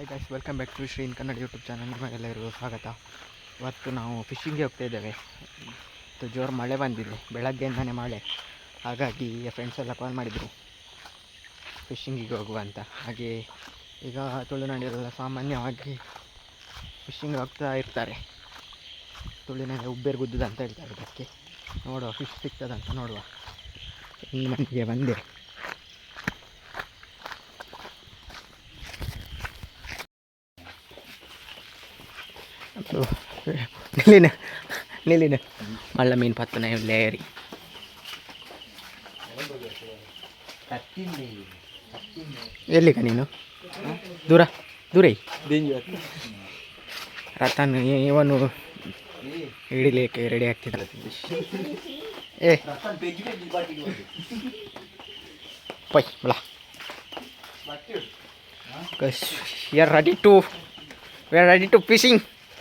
Hi guys welcome back to Shreen Kannada YouTube channel ನಿಮಗೆಲ್ಲರಿಗೂ ಸ್ವಾಗತ. ಇವತ್ತು ನಾವು ಫಿಶಿಂಗ್ಗೆ ಹೋಗ್ತಾ ಇದ್ದೇವೆ. ಮತ್ತು ಜೋರು ಮಳೆ ಬಂದಿದೆ. ಬೆಳಗ್ಗೆಯಿಂದನೇ ಮಳೆ. ಹಾಗಾಗಿ ಫ್ರೆಂಡ್ಸ್ ಎಲ್ಲ ಕಾಲ್ ಮಾಡಿದರು. ಫಿಶಿಂಗಿಗೆ ಹೋಗುವ ಅಂತ. ಹಾಗೆ ಈಗ ತುಳುನಾಡಿಗೆಲ್ಲ ಸಾಮಾನ್ಯವಾಗಿ ಫಿಶಿಂಗ್ ಹೋಗ್ತಾ ಇರ್ತಾರೆ. ತುಳುನಾಡಿ ಉಬ್ಬೇರು ಗುದ್ದದ ಅಂತ ಹೇಳ್ತಾರೆ ಅದಕ್ಕೆ ನೋಡುವ ಫಿಶ್ ಸಿಗ್ತದಂತ ನೋಡುವ. ಈ ಮನೆಗೆ ಬಂದೆ. ನಿಲ್ಲಿನ ನಿಲ್ಲಿನ. ಮಳ್ಳ ಮೀನು ಪತ್ತನ ಲೇರಿ ಎಲ್ಲಿಗ ನೀನು? ದೂರ ದೂರ ರತನ್ ಇವನು ಹಿಡಿಲಿಕ್ಕೆ ರೆಡಿ ಆಗ್ತಿದ್ದ ಏ. ಪೈ ಬಲ we are ready to we are ready to fishing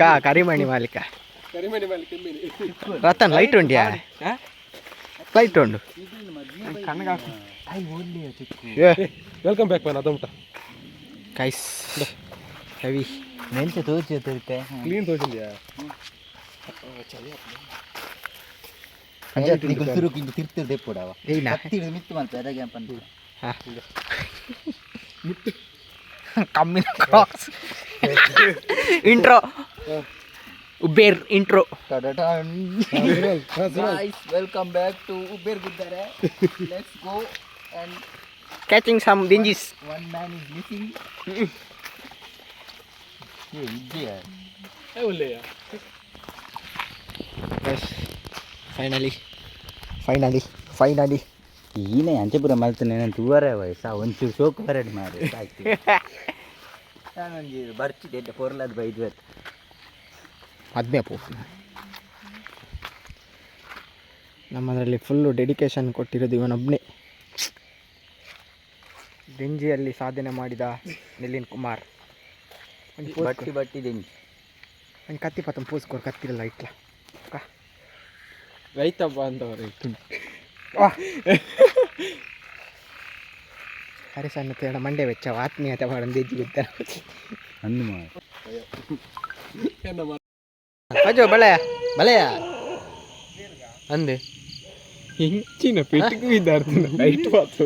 ಕಾ ಕರಿಮಣಿ ಮಾಲೀಕ. ರತನ್ ಲೈಟ್ ಉಂಡ್ಯಾ ಲೈಟ್ ಉಂಡು ವೆಲ್ಕಮ್ ಬ್ಯಾಕ್ ಮ್ಯಾನ್ ಅದೊಂಟ ಕೈಸ್ ಹೆವಿ ಮೆಂಚ ತೋರಿಸಿ ತೋರಿತೆ ಕ್ಲೀನ್ ತೋರಿಸಿದ್ಯಾ? ಅಂಜತ್ ನಿಗು ತಿರು ಕಿಂಜ ತಿರ್ತಿರ್ ದೆಪ್ಪುಡವ ಏನ ಹತ್ತಿರ ಮಿತ್ತು ಮಲ್ಪ ಅದಾಗೆ ಕಮ್ಮಿ intro Uber intro welcome back to Uber ಗುದ್ದಾರೆ let's go and catching some things one man is missing ಏ ಇದ್ಯಾ ಒಳ್ಳೆಯ ಫೈನಲಿ ಫೈನಲಿ ಫೈನಲಿ ಈನೇ ಅಂಚೆಪುರ ಮಲ್ತನೇನಂತ ಹೂವರೇ ವಯಸ್ಸ? ಒಂಚೂರು ಸೋಕು ಬರಡಿ ಮಾಡಿ. ಸಾಕು ನಾನೊಂದು ಬರ್ಚಿದ್ದೆ ಪೊರ್ಲದ ಬೈದು ಅದ್ನೇ ಪೋ ನಮ್ಮದರಲ್ಲಿ ಫುಲ್ಲು ಡೆಡಿಕೇಶನ್ ಕೊಟ್ಟಿರೋದು ಇವನೊಬ್ಬನೇ ಡೆಂಜಿಯಲ್ಲಿ ಸಾಧನೆ ಮಾಡಿದ ನಿಲಿನ್ ಕುಮಾರ್. ಬಟ್ಟಿ ಬಟ್ಟಿ ಬಟ್ಟಿದ್ದೀನಿ ಒಂದು ಕತ್ತಿ ಪತ್ತ ಪೂಸ್ಕೊರ್ ಕತ್ತಿರಲ್ಲ ಇಟ್ಲ. ರೈತ ಬಾಂಧವರು ತೇಡ ಮಂಡೆ ವೆಚ್ಚ ಆತ್ಮೀಯತೆ ಮಾಡಂದು ಎಜ್ಜಿ ಬಿದ್ದ ಅಂದು ಮಾಡಿ. ಅಜೋ ಬಳೆಯ ಬಳೆಯ ಅಂದೆ. ಹೆಂಚಿನ ಪೆಟ್ಟಿಗೆ ಇದ್ದಾರ್ತಿನ ಲೈಟ್ ಮಾತು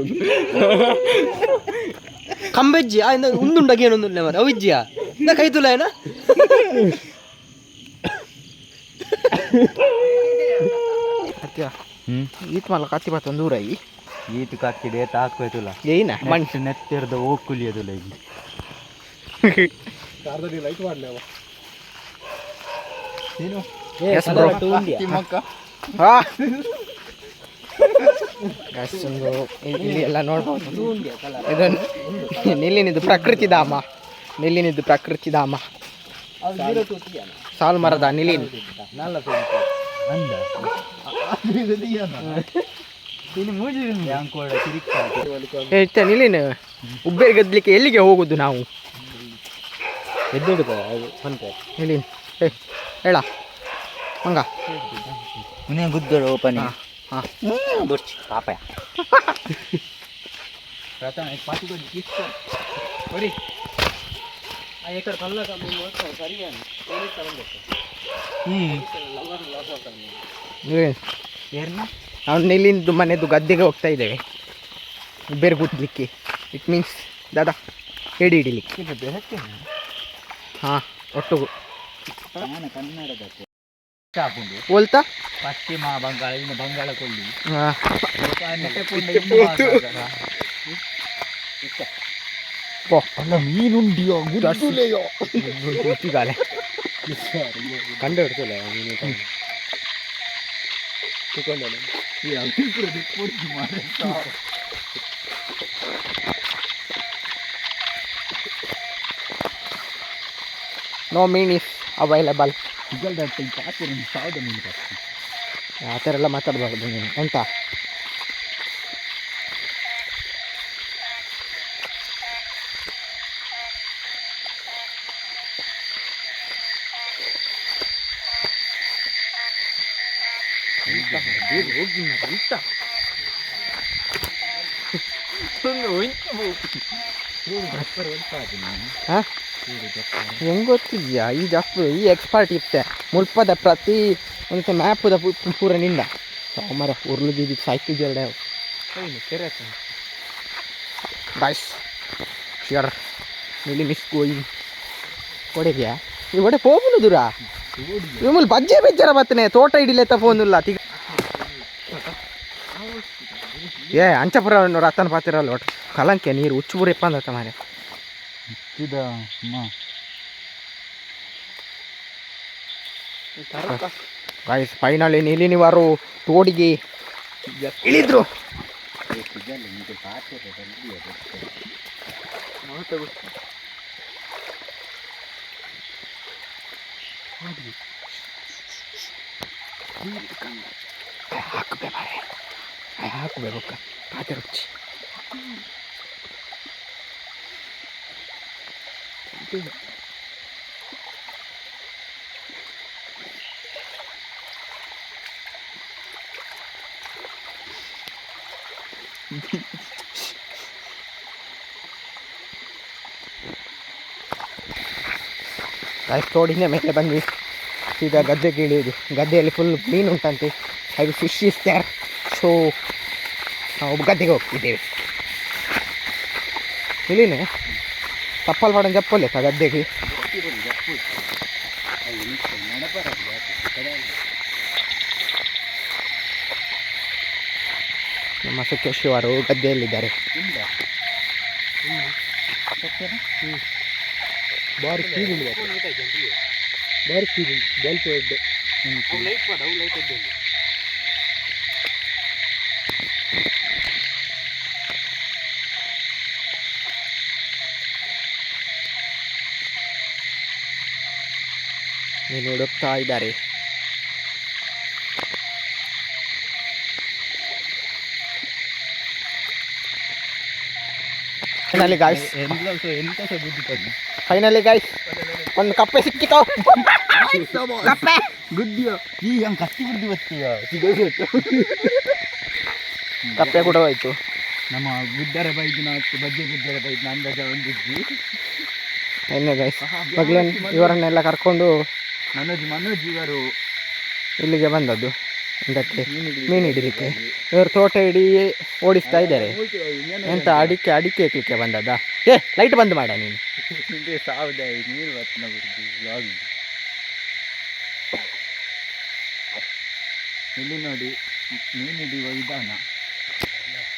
ಕಂಬಜ್ಜಿ ಆ ಇಂದ ಉಂದುಂಡಗೆ ಏನೊಂದು ಮರ. ಅವಿಜ್ಜಿಯ ನಾ ಕೈ ತುಲ ಏನ? ಅತ್ಯ ಹ್ಞೂ ಈತ್ ಮಲ್ಲ ಕಾತಿ ಬತ್ತ ಒಂದು ಊರ ಈ ಈತು ಕತ್ತಿಡೆ ತಾಕೋಯ್ತುಲ್ಲ ಏನ? ಮಣ್ಣು ಮನುಷ್ಯ ನೆತ್ತಿರದ ಹೋಗ್ ಈಗ ಕಾರ್ದಲ್ಲಿ ಲೈಟ್ ಮಾಡಲಿ ಅವ. ಏನು? ಒಂದು ಇಲ್ಲಿ ಎಲ್ಲ ನೋಡ್ಬೋದು. ನಿಲ್ಲಿನಿದ್ದು ಪ್ರಕೃತಿ ಧಾಮ. ನಿಲ್ಲಿನಿದ್ದು ಪ್ರಕೃತಿ ಧಾಮ. ಸಾಲು ಮರದ ನಿಲಿನ್ ಅಂದ ಇಲ್ಲೇನು ಉಬ್ಬೇರ್ ಗದ್ಲಿಕ್ಕೆ ಎಲ್ಲಿಗೆ ಹೋಗುದು ನಾವು? ಏ ಹೇಳ. ಹಂಗ. ಮನೆ ಗುದ್ದಡ ಓಪನ್ ಹಾ ಹಾ. ಬುರ್ಚಿ ಕಿಸ್ತ ಕೊಡಿ ಆ ಎಕಡೆ ಕಲ್ಲ ಸರಿ ನಿಲಿನ್ ಏರ್ನ ಇಲ್ಲಿಂದು ಮನೆದು ಗದ್ದೆಗೆ ಹೋಗ್ತಾ ಇದ್ದೇವೆ. ಬೇರೆ ಗುದ್ದಲಿಕ್ಕೆ ಇಟ್ ಮೀನ್ಸ್ ದಾದಾ ಹೇಳಿ ಹಿಡಿಲಿಕ್ಕೆ. ಹಾಂ ಒಟ್ಟು ನಾನು ಕನ್ನಡದ ಚಾಪುಂಡು. ಹೋಲ್ತಾ? ಪಶ್ಚಿಮ ಬಂಗಾಳ ಇನ್ನು ಬಂಗಾಳ ಕೊಲ್ಲಿ ಅಲ್ಲ ಮೀನುಂಡಿಯೋ ಗುಡ್ಡುಲೆಯೋ ಕಂಡು ಹಿಡ್ತಲ್ಲ ನೀನು ತಗೊಂಡಲ್ಲ ನೋ ಮೀನ್ ಇಸ್ ಅವೈಲಬಲ್ ಸಿಗಲ್ದ ಪಾತ್ರ ಸಾವಿರದ ಮೀನು ಆ ಥರ ಎಲ್ಲ ಮಾತಾಡಬಾರ್ದು ನೀನು ಎಂತ? ಹಾ? ಹೆಂಗ್ ಗೊತ್ತಿದ್ಯಾ ಈ ಜಾಪ್ ಈ ಎಕ್ಸ್ಪರ್ಟ್ ಇತ್ತೆ ಮುಲ್ಪದ ಪ್ರತಿ ಒಂದು ಮ್ಯಾಪ್ ಪೂರ ನಿಂದ ಮರ ಉರ್ಲು ದೀದಿ ಕೆರೆ ಬಾಯ್ಸ್ ಶ್ಯೂರ್ ಇಲ್ಲಿ ಮಿಸ್ ಕೋಯಿ ಕೊಡೆದ್ಯಾ ಈ ಒಡೆ ದೂರ ವಿಮಲ್ ಬಜ್ಜೆ ಬೆಜ್ಜರ ಬತ್ತನೆ ತೋಟ ಹಿಡಿಲೆತ್ತ ಫೋನುಲ್ಲ ತಿಗ ಏ ಅಂಚಪುರ ರತನ ಪಾತಿರಲ್ಲ ಒಟ್ಟು. ಕಲಂಕೆ ನೀರು ಉಚ್ಚು ಬುರೆಪ್ಪ ಅಂದತ್ತ ಮಾರೆ ಗಾಯ್ಸ್ ಫೈನಲಿ ನೀಲಿ ನಿವಾರು ತೋಡಿಗೆ ಇಳಿದ್ರು. ಸಿಗಲ್ಲ ನಿಮಗೆ ಪಾತ್ರ ಹಾಕಬೇ ಮಾರೆ ಹಾಕಬೇಕು ಪಾತೆ ರುಚಿ ಗಾಯ್ಸ್ ತೋಡಿಂದ ಮೇಲೆ ಬಂದ್ವಿ. ಸೀದಾ ಗದ್ದೆಗೆ ಇಳಿಯೋದು ಗದ್ದೆಯಲ್ಲಿ ಫುಲ್ ಮೀನು ಉಂಟಂತೆ ಹಾಗೆ ಫಿಶ್ ಇಸ್ ದ್ಯಾರ್ ಸೊ ನಾವು ಗದ್ದೆಗೆ ಹೋಗ್ತಿದ್ದೇವೆ ಇಲ್ಲಿನೇ ತಪ್ಪಲ್ ಮಾಡೋ ಜಪ್ಪಲ್ಲೇ ಸ ಗದ್ದೆಗೆ ನಮ್ಮ ಸುಖ್ಯ ಶಿವರು ಗದ್ದೆಯಲ್ಲಿದ್ದಾರೆ ಬಾರಿ ಸ್ಪೀಡ್ ಉಂಟು ಬಾರಿ ಸ್ಪೀಡ್ ಉಂಟು ನೀನು ಹುಡುಕ್ತಾ ಇದ್ದಾರೆ. ಫೈನಲಿ ಗಾಯ್ಸ್ ಫೈನಲಿ ಗಾಯ್ಸ್ ಒಂದು ಕಪ್ಪೆ ಸಿಕ್ಕಿತು. ಕಪ್ಪೆ. ಗುದ್ದಿಯೋ ಈ ಹಂಗೆ ಕತ್ತಿ ಬಿಡ್ದು ಬರ್ತೀಯ ಕಪ್ಪೆ ಕೂಡ ಹೋಯ್ತು. ನಮ್ಮ ಗುದ್ದರ ಬೈದು ನಾವು ಬಜ್ಜೆ ಗುದ್ದರ ಬೈದು ಅಂದಾಜ ಒಂದಿದ್ವಿ ಎಣ್ಣೆ ಗಾಯ್ಸ್ ಮಗಳನ್ನ ಇವರನ್ನೆಲ್ಲ ಕರ್ಕೊಂಡು ಮನೋಜ್ ಮನೋಜ್ ಇವರು ಇಲ್ಲಿಗೆ ಬಂದದ್ದು. ಇದಕ್ಕೆ ಮೀನು ಹಿಡಿಲಿಕ್ಕೆ ಇವರು ತೋಟ ಹಿಡಿ ಓಡಿಸ್ತಾ ಇದ್ದಾರೆ. ಎಂತ ಅಡಿಕೆ ಅಡಿಕೆ ಹಾಕ್ಲಿಕ್ಕೆ ಬಂದದ್ದ? ಏ ಲೈಟ್ ಬಂದ್ ಮಾಡ ನೀನು. ಇಲ್ಲಿ ನೋಡಿ ಮೀನು ಹಿಡಿಯುವ ವಿಧಾನ.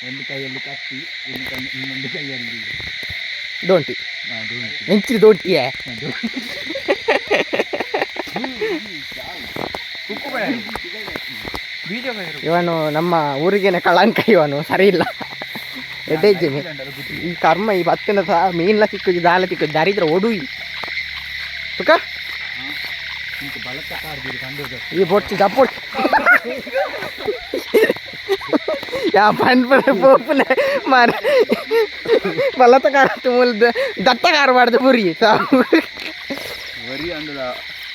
ಒಂದು ಕೈಯಲ್ಲಿ ಕತ್ತಿ ಒಂದು ಇನ್ನೊಂದು ಕೈಯಲ್ಲಿ ದೋಂಟಿ ದೋಂಟಿ ದೋಟಿಯೇ ಅದು ಇವನು ನಮ್ಮ ಊರಿಗೇನೆ ಕಳಂಕ ಇವನು ಸರಿ ಇಲ್ಲ ಎಡ್ಡೆ ಜಿಮಿ ಈ ಕರ್ಮ ಈ ಭತ್ತನ ಸಹ ಮೀನ್ಲ ಸಿಕ್ಕುಜಿ ದಾಲ ಸಿಕ್ಕುಜಿ ದಾರಿದ್ರ ಒಡುಯಿ ತುಕ? ಇಂಕ ಬಲತ ಕಾಡ್ದಿರಿ ಕಂಡು ಈ ಬೊಟ್ಟು ಜಪ್ಪೊಟ್ ಯಾ ಪಂಡ್ ಪಡ ಪೋಪುನ ಮಾರ. ಬಲತ ಕಾರತ್ತು ಮೂಲ ದತ್ತ ಕಾರ ಮಾಡ್ದು ಪುರಿ ಸಾವು ವರಿ ಅಂದಲ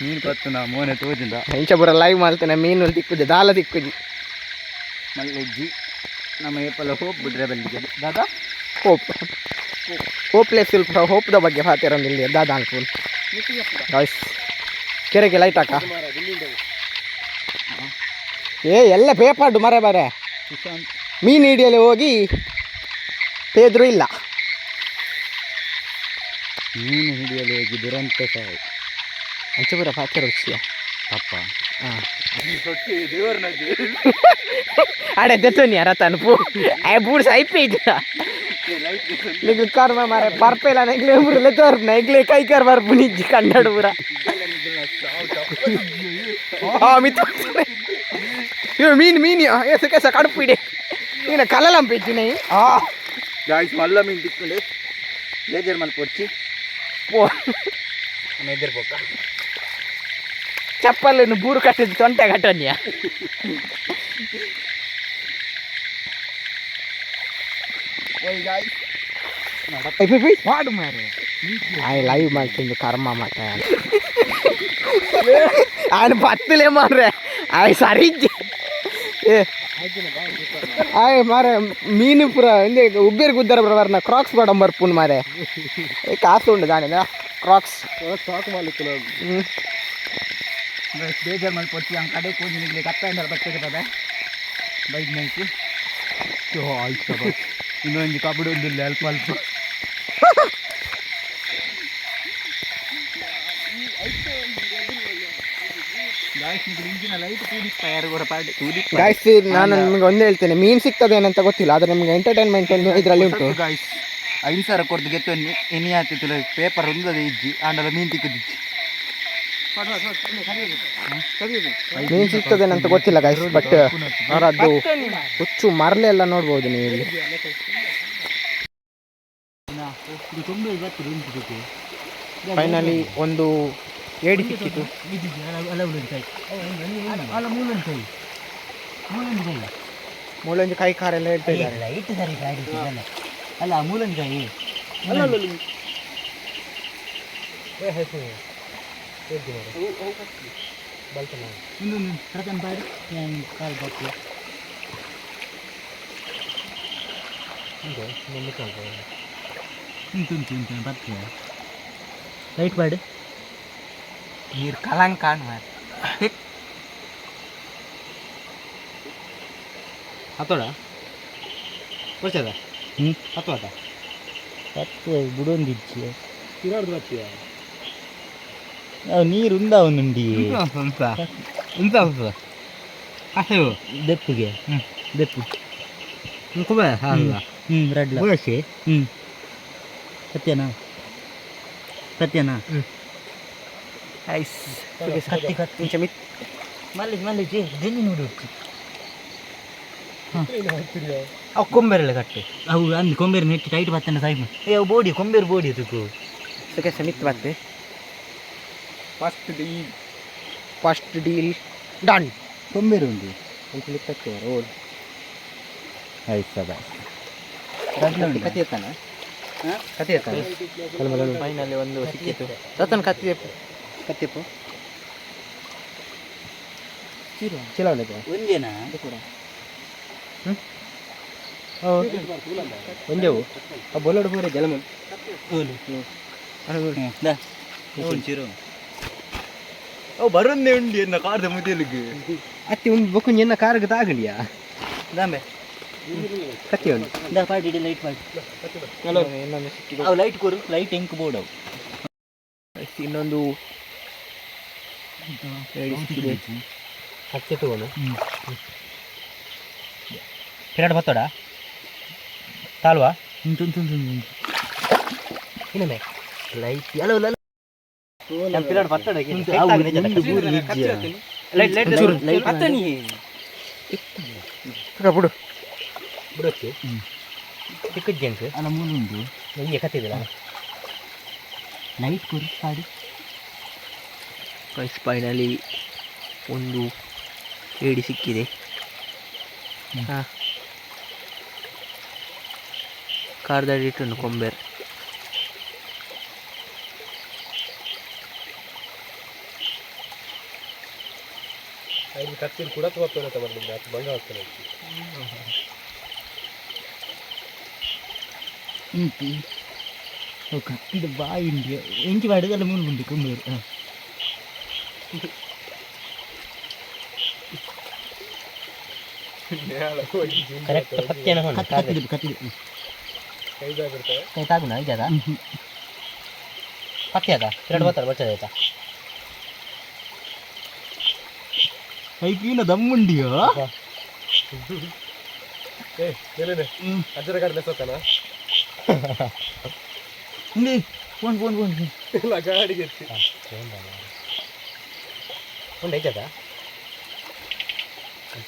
ಮೀನು ಪತ್ತನ ಮೋನೆ ತೋಜಿಂದ. ಹೆಂಚ ಬರ ಲೈವ್ ಮಾಡ್ತೇನೆ ಮೀನು ದಿಕ್ಕುಜಿ ದಾಲ ತಿಕ್ಕುಜಿ ಮಲ್ಲೆಜ್ಜಿ ನಮ್ಮ ಏಪಲ ಹೋಪ್ ಬಿಡ್ರೆ ಬಲ್ಲಿಗೆ ದಾದಾ? ಹೋಪ್. ಹೋಪ್ಲೆ ಸ್ವಲ್ಪ ಹೋಪ್ದ ಬಗ್ಗೆ ಮಾತಿರಂದಿಲ್ಲ ದಾದ ಅನ್ಕೊಂಡು ಗಾಯ್ಸ್ ಕೆರೆಗೆ ಲೈಟ್ ಹಾಕ? ಏ ಎಲ್ಲ ಪೇಪರ್ಡು ಮರೆ ಬರೆ ಮೀನು ಹಿಡಿಯಲು ಹೋಗಿ ಪೇದ್ರು ಇಲ್ಲ. ಮೀನು ಹಿಡಿಯಲು ಹೋಗಿ ದುರಂತ ಸಾವು. ಅಂಚಪುರ ಪಾತ್ರ ರುಚಿಯ ತಪ್ಪ ಹಾಂ ದೇವರನದ್ದು ಅಡೆ ದೆತ್ತೋನಿ ರತನ್ ಪೂ ಏ ಬೂಡ್ ಸೈಪೆ ಇದ್ದ ನಿಗ್ಲು ಕರ್ಮ ಮಾರೆ ಬರ್ಪೆಲ್ಲ ನೆಗ್ಲೆ ಊರಲ್ಲೇ ತೋರ್ನ ನೆಗ್ಲೆ ಕೈ ಕರ್ ಬರ್ಪು ನಿಜ್ಜಿ ಕನ್ನಡ ಊರ ಆ ಮಿತ್ರ ಇವ ಮೀನು ಮೀನು ಏಸ ಕೆಸ ಕಡುಪಿಡೆ ನೀನು ಕಲಲಂ ಪೆಚ್ಚಿನ ಆ ಗಾಯ್ಸ್ ಮಲ್ಲ ಮೀನು ತಿಕ್ಕೊಂಡು ಬೇಜಾರು ಮಲ್ಪ ಹೊಚ್ಚಿ ಪೋ ಎದುರ್ಬೋಕ ಚಪ್ಪಲನ್ನು ಬೂರು ಕಟ್ಟಿದ್ದು ಸೊಂಟೆ ಕಟ್ಟನ್ಯ ಮಾಡು ಮಾರೆ ಆಯ್ ಲೈವ್ ಮಾಡ್ತಿದ್ದು ಕರ್ಮ ಮಾತ ఆయన పత్తులే మారే ఆయన సరిగ్గి ఏ ಆಯ್ ಮಾರೆ ಮೀನು ಪುರ ಹಿಂದೆ ಉಬ್ಬೇರು ಗುದ್ದರ ಬರವರ್ನ ಕ್ರಾಕ್ಸ್ ಬಡ ಬರ್ಪುನ್ ಮಾರೆ ಏ ಕಾಸು ಉಂಡು ದಾಣಿದ ಕ್ರಾಕ್ಸ್ ಸಾಕು ಮಾಡ್ಲಿಕ್ಕೆ ಹ್ಮ್ ಬೇಜಾರು ಮಾಡಿ ಕೊಡ್ತೀವಿ ಹಂಗೆ ಕಡೆ ಕೂಗಿ ನಿಗ್ಲಿ ಕತ್ತ ಏನಾರು ಬರ್ತದೆ ಬದ ಬೈದ್ ನೈಸು ಆಯ್ತು ಇನ್ನೊಂದು ಕಬಡ್ಡಿ ಒಂದು ಅಲ್ಪ ಅಲ್ಪ. ಗಾಯ್ಸ್ ನಾನು ನಿಮಗೆ ಒಂದು ಹೇಳ್ತೇನೆ. ಮೀನು ಸಿಗ್ತದೆ ಏನಂತ ಗೊತ್ತಿಲ್ಲ ಆದರೆ ನಿಮಗೆ ಎಂಟರ್ಟೈನ್ಮೆಂಟ್ ಒಂದು ಇದರಲ್ಲಿ ಉಂಟು. ಗಾಯ್ಸ್ ಐದು ಸಾವಿರ ಕೊಡ್ದು ಗೆತ್ತು ಎನಿ ಆತಿತ್ತು ಪೇಪರ್ ಒಂದದ ಇಜ್ಜಿ ಆಂಡಲ ಮೀನು ತಿಕ್ಕದಿಜ್ಜಿ. ಮೀನು ಸಿಗ್ತದೆ ಏನಂತ ಗೊತ್ತಿಲ್ಲ ಗಾಯ್ಸ್ ಬಟ್ ಅವರದ್ದು ಹುಚ್ಚು ಮರಳೆ ಎಲ್ಲ ನೋಡ್ಬೋದು ನೀವು ಇಲ್ಲಿ. ಇದು ತುಂಬ ಇವತ್ತು ಉಂಟು ಫೈನಲಿ ಒಂದು ಏಡಿ ಸಿಕ್ಕಿತು. ಮೂಲಂಜಿ ಕೈ ಖಾರ ಎಲ್ಲ ಮೂಲಂತಾಯಿ ಮುಳ್ಳಂಜಿ ಕೈ ಕಾರೆಲ್ಲ ಹೇಳ್ತಾ ಇದ್ದಾರೆ. ಲೈಟ್ ಸರಿ ಗಾಡಿ ಅಲ್ಲ ಅಲ್ಲ ಮೂಲಂತಾಯಿ ಬರ್ತೀಯ ಲೈಟ್ ಬಾಡಿ ನೀರು ಕಲಂಕ ಹತ್ತೋಡ ಬರ್ತದ ಹ್ಞೂ ಹತ್ತು ಆತ ಹತ್ತು ಬುಡೊಂದಿಚ್ಚಿ ತಿರಾಡ್ದು ಬರ್ತೀಯ? ಅವು ನೀರು ಉಂದ ಹಸಿವು. ದೆಪ್ಪುಗೆ? ದೆಪ್ಪು. ಕುಬೆ ಹ್ಞೂ ರಡ್ಲ. ಬುಳಸಿ ಹ್ಞೂ ಸತ್ಯನಾ? ಸತ್ಯನಾ? ಐಸ್. ಕತ್ತಿ ಕತ್ತಿ ಇಂಚ ಮಿತ್. ಮಲ್ಲಿ ಜಲ್ಲಿ ನೋಡಿ. ಅವು ಕೊಂಬೇರೆಲ್ಲ ಕಟ್ಟು. ಅವು ಅಂದ್ ಕೊಂಬೇರು ನೆಟ್ಟಿ ಟೈಟ್ ಬತ್ತಂಡ ಸಾಯ್ಮ ಏ ಅವು ಬೋಡಿ ಕೊಂಬೆರ್ ಬೋಡಿ ಅದಕ್ಕೂ ಸುಖ ಸಮಿತ್ first deal first deal done ಕೊಂಬೇರು ಉಂಟು ಅಂತ ಲಿಕ್ಕಕ್ಕೆ ರೋಡ್ ಆಯ್ತು ಸಬ ಕತ್ತಿ ಎತ್ತಾನ ಕತ್ತಿ ಎತ್ತಾನ ಫೈನಲಿ ಒಂದು ಸಿಕ್ಕಿತ್ತು. ರತನ್ ಕತ್ತಿಪ್ಪು ಕತ್ತಿಪ್ಪು ಚೀಲ ಒಂದೇನಾ? ಒಂದೇವು ಆ ಬೊಲೋಡು ಪೂರ ಜಲಮನ್. ಚಿರು ಅವು ಬರೋದೇ ಉಂಡಿ ಎನ್ನ ಕಾರ್ದ ಮುದಿಲಿಗೆ ಅತ್ತಿ ಒಂದು ಬೊಕ್ಕು ಎನ್ನ ಕಾರ್ಗೆ ತಾಗಲಿಯಾ? ದಾಂಬೆ. ಕತ್ತಿ ಉಂಟು ದ ಪಾಡಿ ಲೈಟ್ ಮಾಡಿ ಇನ್ನೊಂದು ಸಿಕ್ಕಿದೆ ಅವು ಲೈಟ್ ಕೊರು ಲೈಟ್ ಇಂಕ್ ಬೋರ್ಡ್ ಅವು. ಇನ್ನೊಂದು ಹಚ್ಚೆ ತಗೋಣ. ಪಿರಾಡ್ ಬತ್ತೋಡ? ತಾಲ್ವಾ ಉಂಟು ಇನ್ನೊಮ್ಮೆ. ಲೈಟ್ ಅಲ್ಲ ನಮ್ಮ ಲೈಟ್ ಬಿಡು. ಬಿಡಕ್ಕೆ ಅಲ್ಲ ಕತ್ತಿದಿಲ್ಲ ಕೊರು ಗೈಸ್ ಫೈನಲಿ ಒಂದು ಏಡಿ ಸಿಕ್ಕಿದೆ. ಹಾಂ. ಕಾರ್ದಲ್ಲಿ ಇಟ್ಟು ಕೊಂಬೇರ್ ಐದು ಕತ್ತಿನ ಕೂಡ ತಗೋತಾನೆ ಅಂತ ಬರ್ಲಿಲ್ಲ ಅದು ಬಂಗ ಕತ್ತಿದ ಬಾಯಿ ಉಂಟು ಎಂಚಿ ಬಾಡಿದಲ್ಲ ಮೂಲ ಮುಂದೆ ಕುಂಬೂರು ಹಾಂ. ಕರೆಕ್ಟ್ ಪತ್ತೆನ ಕತ್ತಿದ್ದು ಕತ್ತಿದ್ದು ಕೈದಾಗಿರ್ತವೆ ಕೈ ತಾಗುನ? ಪತ್ತೆ ಅದ? ಎರಡು ಬರ್ತಾರೆ ಬರ್ತದೆ ಆಯ್ತಾ? ಐಕಿನ ದಮ್ಮುಂಡಿಯೋ ಏ ಅಜ್ಜರ ಇಲ್ಲಿ ಫೋನ್ ಫೋನ್ ಫೋನ್ ಇಲ್ಲ ಗಾಡಿಗೆ ಎತ್ತಿ ಒಂದು ಐತದ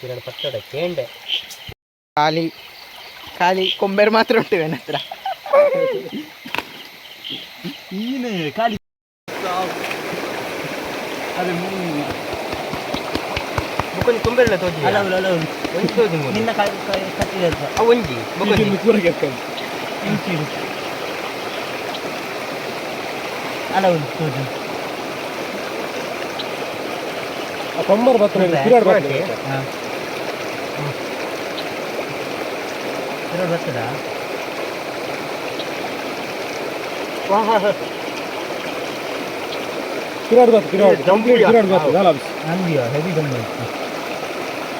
ಎರಡು ಪತ್ತಡ ಕೇಂಡೆ ಖಾಲಿ ಖಾಲಿ ಕೊಂಬೆರ್ ಮಾತ್ರ ಉಂಟು ನನ್ನ ಹತ್ರ ಈನೇ ಖಾಲಿ ಅದೇ ಮೂರು ಬೊಕೊಂಜಿ ತುಂಬೆಲ್ಲ ತೋಜಿ ಅಲ್ಲ ಅಲ್ಲ ಒಂಜಿ ತೋಜಿ ಮೂಲು ನಿನ್ನ ಕೈ ಕೈ ಕಟ್ಟಿದೆ ಅಂತ ಆ ಒಂಜಿ ಬೊಕೊಂಜಿ ಕೂರಗೆ ಎತ್ಕೊಂಡು ಇಂಚಿರು ಅಲ್ಲ ಒಂದು ತೋಜು. ಆ ಕೊಂಬರ್ ಬರ್ತಾರೆ ಕಿರಾಡ್ ಬರ್ತಾರೆ ಹಾಂ. ಎರಡು ಬರ್ತದ? ಕಿರಾಡ್ ಬರ್ತಾರೆ ಕಿರಾಡ್ ಕಂಪ್ಲೀಟ್ ಕಿರಾಡ್ ಬರ್ತದೆ ಅಲ್ಲ ಅಂದಿಯೋ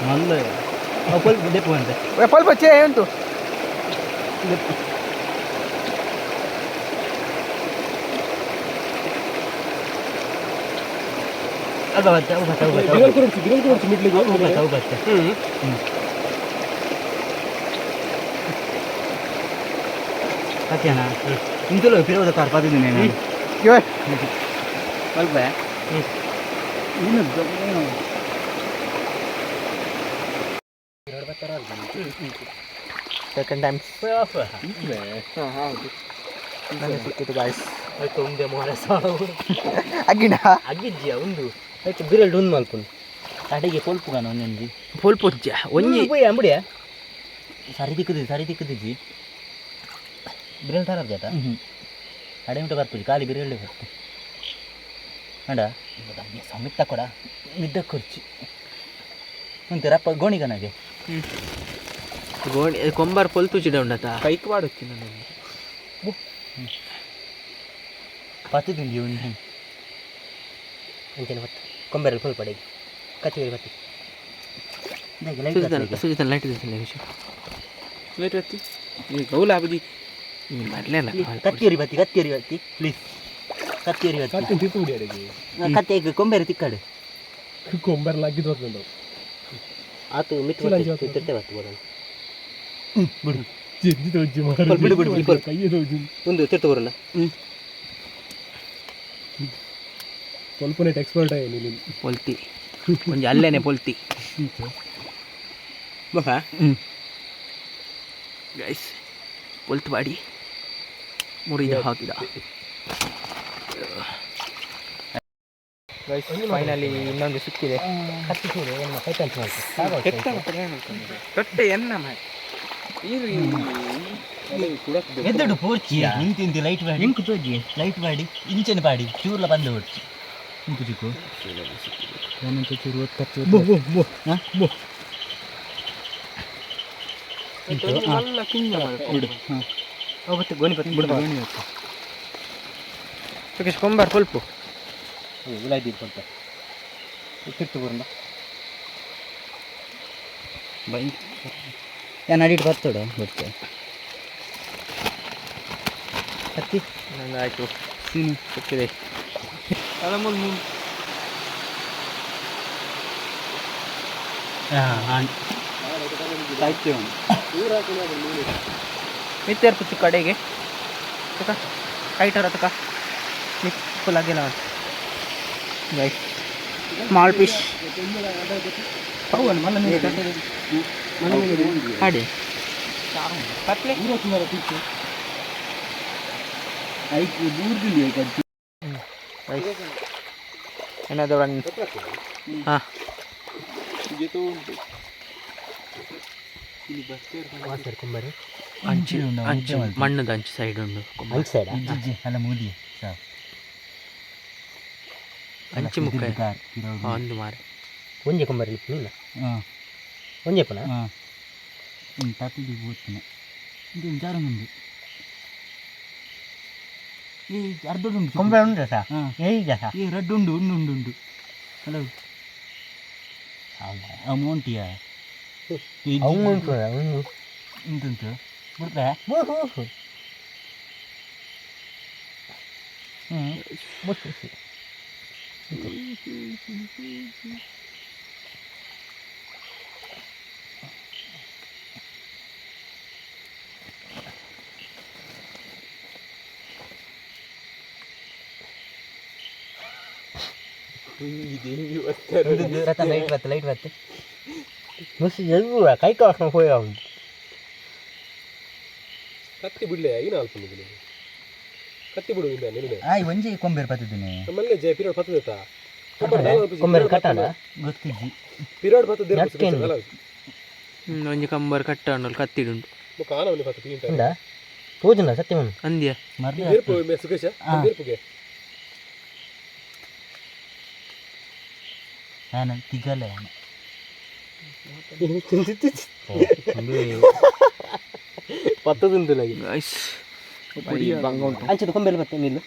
ಹೆವಿ ಗಮ್ಮ ಇತ್ತು ಮಲ್ಲ ಸ್ವಲ್ಪ ದೆಪ್ಪು ಅಂತೆ ಸ್ವಲ್ಪ ಚೇ ಉಂಟು ಆಗ ಬತ್ತೆ ಅವು ಬತ್ತೆ ಅವು ಬತ್ತೆ ಗಿರಲ್ ಕೊಡ್ಸಿ ಗಿರಲ್ ಕೊಡ್ಸಿ ಮಿಡ್ಲಿಗೆ ಅವು ಬತ್ತೆ ಅವು ಬತ್ತೆ ಹ್ಮ್ ಸತ್ಯನ ಇಂತಲೋ ಪಿರೋದ ಕಾರ್ ಪಾದಿದ್ದೀನಿ ನಾನು ಇವ ಸ್ವಲ್ಪ ಸೆಕೆಂಡ್ ಟೈಮ್ಸ್ ಹಾಂ ಹೌದು. ನನಗೆ ಸಿಕ್ಕಿತು ಗಾಯ್ಸ್ ಆಯ್ತು ಒಂದೇ ಮೊರೆ ಸಾವು ಅಗ್ಗಿನ? ಅಗ್ಗಿಜ್ಜಿಯ ಒಂದು? ಆಯ್ತು ಬಿರಲ್ಡು ಒಂದು ಮಲ್ಕೊಂಡು ಕಡೆಗೆ ಪೊಲ್ಪುಗಾನ ಕಾನ ಒಂದೊಂದು. ಫುಲ್ ಪುಜ್ಜ ಒಂಜಿ ಒಂಜಿ ಅಂಬಡಿಯ. ಸರಿ ತಿಕ್ಕದಿ ಸರಿ ತಿಕ್ಕದಿಜ್ಜಿ ಬಿರಲ್ ತರ ಜಾತ ಕಡೆ ಉಂಟು ಬರ್ತೀವಿ ಖಾಲಿ ಬಿರಲ್ಡೆ ಬರ್ತು ಅಂಡ ಸಮಿತ್ತ ಕೊಡ. ಮಿದ್ದ ಖರ್ಚು ಒಂಥರಪ್ಪ ಗೋಣಿಗನಾಗೆ ಗೋಣಿ ಕೊಂಬಾರ್ ಫುಲ್ ತುಚಿಡ ಉಂಡತ ಕೈಕ್ ಬಾಡುತ್ತಿ ನನಗೆ ಪತ್ತು ತಿಂಡಿ ಒಂದು ಅಂಚೆನ ಹೊತ್ತು? ಕೊಂಬೆರಲ್ಲಿ ಫುಲ್ ಪಡೆಗೆ. ಕತ್ತಿಗೆ ಬತ್ತಿ. ಸುಜಿತನ ಲೈಟ್ ದಿಸಲ್ಲ ವಿಷಯ ಲೈಟ್ ಹತ್ತಿ ಈ ಗೌಲ ಬದಿ ಬರಲೇ ಮಾಡಲೇನ ಕತ್ತಿಯರಿ ಬತ್ತಿ ಕತ್ತಿಯರಿ ಬತ್ತಿ. ಪ್ಲೀಸ್ ಕತ್ತಿಯರಿ ಬತ್ತಿ. ಕತ್ತಿ ಕೊಂಬೆರಿ ತಿಕ್ಕಾಡು. ಕೊಂಬರ್ಲ ಆಗಿದ್ದು ಬರ್ತದೆ ಆತು ಮಿಟ್ಟು ತಿರ್ತೇವೆ ಆತು. ಬರೋಣ ಬಿಡು. ಬಿಡು, ಬಿಡು, ಬಿಡು, ಒಂದು ತಿರ್ತು ಬರೋಣ. ಸ್ವಲ್ಪ ನೆಟ್ ಎಕ್ಸ್ಪರ್ಟ್ ಆಗಿ ನೀನು ಪೊಲ್ತಿ ಒಂದು ಅಲ್ಲೇನೆ ಪೊಲ್ತಿ ಹ್ಮ್. ಗೈಸ್ ಪೊಲ್ತು ಬಾಡಿ ಮುರಿದ ಹಾಕಿದ. ಗೈಸ್ ಫೈನಲಿ ಇನ್ನೊಂದು ಸಿಕ್ಕಿದೆ. ತೊಟ್ಟೆ ಎನ್ನ ಮಾಡಿ ಎದ್ದಡು ಪೂರ್ಚಿ ನಿಂತು ನಿಂತು ಲೈಟ್ ಮಾಡಿ. ಇಂಕು ತೋಜಿ ಲೈಟ್ ಮಾಡಿ ಇಂಚೆನ ಪಾಡಿ ಚೂರ್ಲ ಬಂದು ಹೊಡ್ಚಿ ಇಂಕು ಚಿಕ್ಕು. ಏನಂತ ಚೂರು ಒತ್ತು ಬೋ ಬೋ ಬೋ ಹಾ? ಬೋ ಹೋಗುತ್ತೆ ಗೋಣಿ ಬತ್ತು ಬಿಡು. ಗೋಣಿ ಬತ್ತು ಸುಖೇಶ್ ಕೊಂಬಾರ್ ಪೊಲ್ಪು ಉಲಾಯ್ದು ಇಟ್ಕೊಂತ ತಿರ್ತು ಬರೋಣ ಬೈ. ಏನು ಅಡಿಟ್ಟು ಬರ್ತೋಡ ಬರ್ತೆ ಹತ್ತಿ. ನಂದು ಆಯಿತು. ಸೀನು. ಸಿಕ್ಕಿದೆ. ಮಿತ್ತೇರ್ ಪುಚ್ಚು ಕಡೆಗೆ. ತುಕ. ಕೈಟರ ತಕ. ಮಿತ್ ಫುಲ್ ಗೈಸ್ ಸ್ಮಾಲ್ ದೂರದಲ್ಲಿ ಕಟ್ಟಿ ಏನಾದ್ರು ಒಂದು ಹಾಂ ಕೊಂಬರಿ ಅಂಚು ಅಂಚು. ಮಣ್ಣದ ಅಂಚು ಸೈಡ್ ಉಂಡು ಕೊಂಬ. ಸೈಡ್ ಅಲ್ಲ ಮೂದಿ ಅಂಚು ಮುಖ. ಒಂದು ಮಾರೆ. ಒಂಜೆ ಕೊಂಬರಿ ಇಲ್ಲ ಒಂಜೆ ಪುನ ತತ್ತಿದ್ದು ಓದ್ತೀನಿ ಇದು ಜಾರ ಮುಂದೆ ಈ ಅರ್ಧ ಉಂಟು ಕೊಂಬೆ ಉಂಟು ಸಾ? ಹಾಂ. ಈಗ ಸಾ? ಈ ರೆಡ್ ಉಂಡು ಉಂಡು ಉಂಡು ಉಂಡು ಹಲೋ ಉಂಡು ಉಂಟುಂಟು ಬಿಡ್ತಾ ಹ್ಞೂ ಲೈಟ್ ಬತ್ತು ಲೈಟ್ ಬತ್ತು ಮುಸಿ ಜಲ್ಬು ಕೈ ಕಾಸ್ಕೊಂಡು ಹೋಯ ಅವನು ಕತ್ತಿ ಬಿಡ್ಲೆ ಏನು ಅಲ್ಪ ನಿಮಗೆ ಕತ್ತಿ ಬಿಡು ಇಲ್ಲ ನಿಮಗೆ ಆಯ್ ಒಂಜಿ ಕೊಂಬೆರ್ ಪತ್ತಿದ್ದೀನಿ ನಮ್ಮಲ್ಲಿ ಜೆ ಪಿರಿಯಡ್ ಬರ್ತದೆ. ಕೊಂಬೆರ್ ಕಟ್ಟಲ್ಲ ಗೊತ್ತಿಜ್ಜಿ. ಪಿರಿಯಡ್ ನಟ್ಕೇನು? ಒಂಜಿ ಕಂಬರ್ ಕಟ್ಟ ಅನ್ನೋಲ್ ಕತ್ತಿಡುಂಡು ಕಾಲ ಅವನಿ ಬರ್ತದೆ ಪೀಂಟ ಉಂಡ ಪೂಜನ ಸತ್ಯಮನು ಅಂದ್ಯ. ಮರ್ಲಿ ಬೇರ್ಪು ಸುಕೇಶ ಸುಖೇಶ? ನಾನು ಬೇರ್ಪುಗೆ ನಾನು ತಿಗಲ್ಲ ಪತ್ತದಿಂದಿಲ್ಲ ಗೈಸ್ ಬಂಗ ಉಂಟು ಅಂಚದ ಕೊಂಬೇರು ಬತ್ತೆ ನಿಲ್ಲು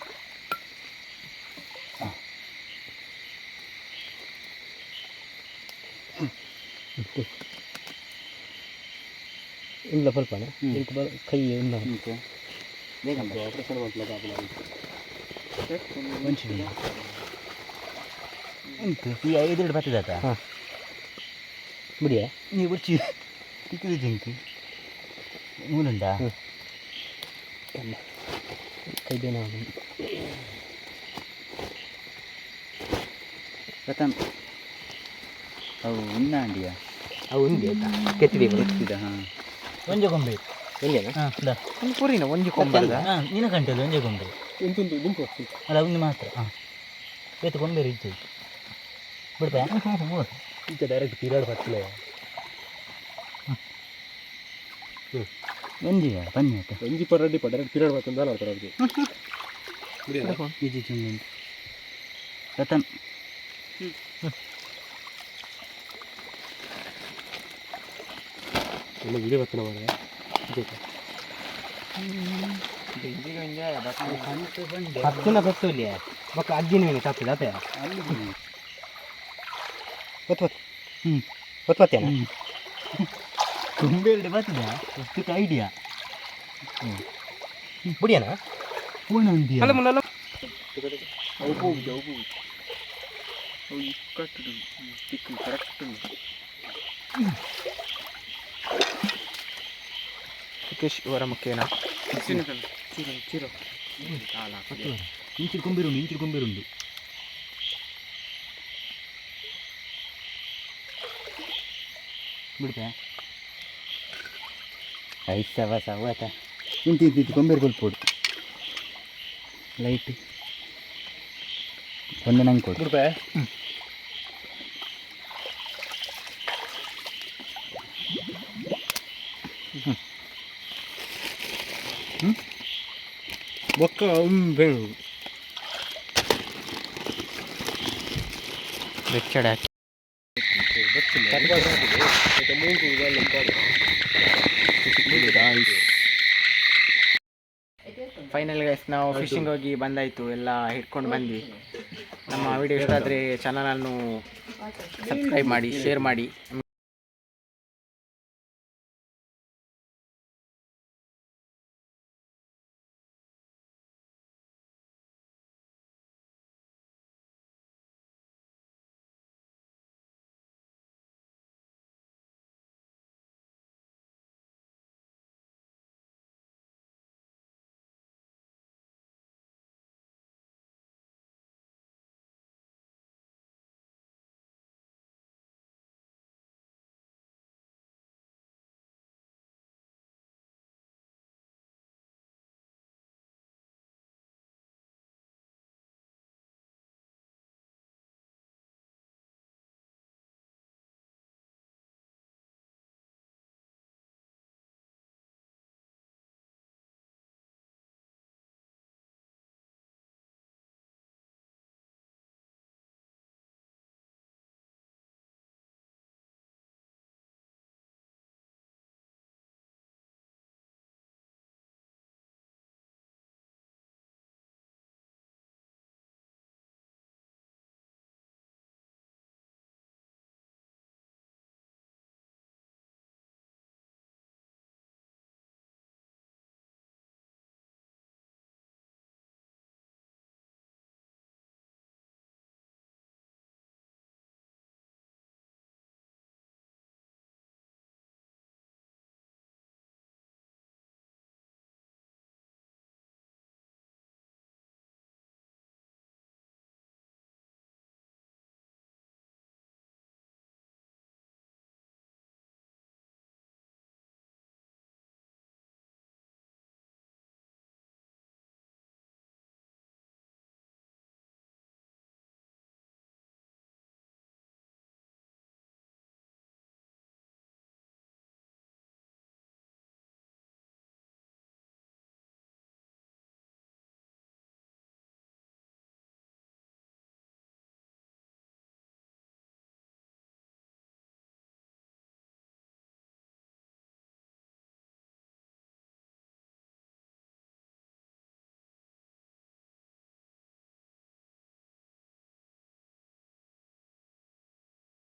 ಇಲ್ಲ ಸ್ವಲ್ಪನ ಕೈ ಇಲ್ಲ ಎಂತು ಈ ಐದೆರಡು ಬತ್ತದಾತ ಬಿಡಿಯಾ ನೀವು ಬುಚ್ಚಿ ತಿಕ್ಕಿದ ಜಂಕಿ ಮೂಲುಂಡ ಕೈ ಬೇನ ಪ್ರಥಮ್ ಅವು ಉನ್ನಾಂಡಿಯ ಅವು ఉంది ಕೆತ್ತಿಡಿ ಗೊತ್ತಿದ ಹಾಂ ಒಂಜೆ ಕೊಂಬೆ ಎಲ್ಲಿನ ಹಾಂ ದ ಒಂದು ಪುರಿನ ಒಂಜಿ ಕೊಂಬರ್ದ ಹಾಂ ನಿನ್ನ ಕಂಟೆಲ್ಲ ಒಂಜೆ ಕೊಂಬೆ ಇಂತುಂಟು ನಿಂಕು ಅಲ್ಲ ಒಂದು ಮಾತ್ರ ಹಾಂ ಏತು ಕೊಂಬೆ ಇತ್ತು ಬಿಡ್ಪಾ ಈಗ ಡೈರೆಕ್ಟ್ ಪಿರಿಯಡ್ ಬರ್ತಿಲ್ಲ ಒಂಜಿ ಬನ್ನಿ ಆಯ್ತು ಒಂಜಿ ಪರಡಿ ರೆಡಿ ಪರ್ ಡೈರೆಕ್ಟ್ ಪಿರಿಯಡ್ ಬರ್ತಂದ ಮಾಡ್ತಾರೆ ಅವ್ರಿಗೆ. ಈಜಿ ಚುಂಬಿ ಪ್ರಥಮ್ ಇನ್ನು ವಿಡಿಯೋ ಬರ್ತಾನೆ ಮಾಡ ಹತ್ತಿನ ಗೊತ್ತು ಇಲ್ಲಿ. ಮಕ್ಕ ಅಜ್ಜಿನ ಮೇಲೆ ತಪ್ಪಿದ ಅತ್ತೆ. ಗೊತ್ತು ಗೊತ್ತು ಹ್ಞೂ ಗೊತ್ತು ಬತ್ತೇನ ಕೊಂಬೆ ಎರಡು ಬರ್ತದ ಅಷ್ಟಕ್ಕೆ ಐಡಿಯಾ ಬಿಡಿಯನ ಪೂರ್ಣ ಅಂದಿಯ ಅಲ್ಲ ಮುಲ್ಲ ಸುಖೇಶ್ ಇವರ ಮುಖೇನ ಇಂಚಿನ ಕೊಂಬಿರುಂಡು ಇಂಚಿನ ಕೊಂಬಿರುಂಡು ಬಿಡ್ತಾ ಐದು ಸವ ಸವಾತ ಇಂತ ಇಂತ ಇಂತ ಕೊಂಬೇರು ಕೊಲ್ಪೋಡು ಲೈಟ್. ಒಂದು ನಂಗೆ ಕೊಡು. ರೂಪಾಯಿ ಬೊಕ್ಕ ಬೆಂಗ್ ಬೆಚ್ಚಡೆ ಹಾಕಿ ಫೈನಲ್ ಗೈಸ್ ನಾವು ಫಿಶಿಂಗ್ ಹೋಗಿ ಬಂದಾಯಿತು ಎಲ್ಲ ಹಿಡ್ಕೊಂಡು ಬಂದ್ವಿ. ನಮ್ಮ ವಿಡಿಯೋ ಇಷ್ಟ ಆದರೆ ಚಾನಲನ್ನು ಸಬ್ಸ್ಕ್ರೈಬ್ ಮಾಡಿ ಶೇರ್ ಮಾಡಿ.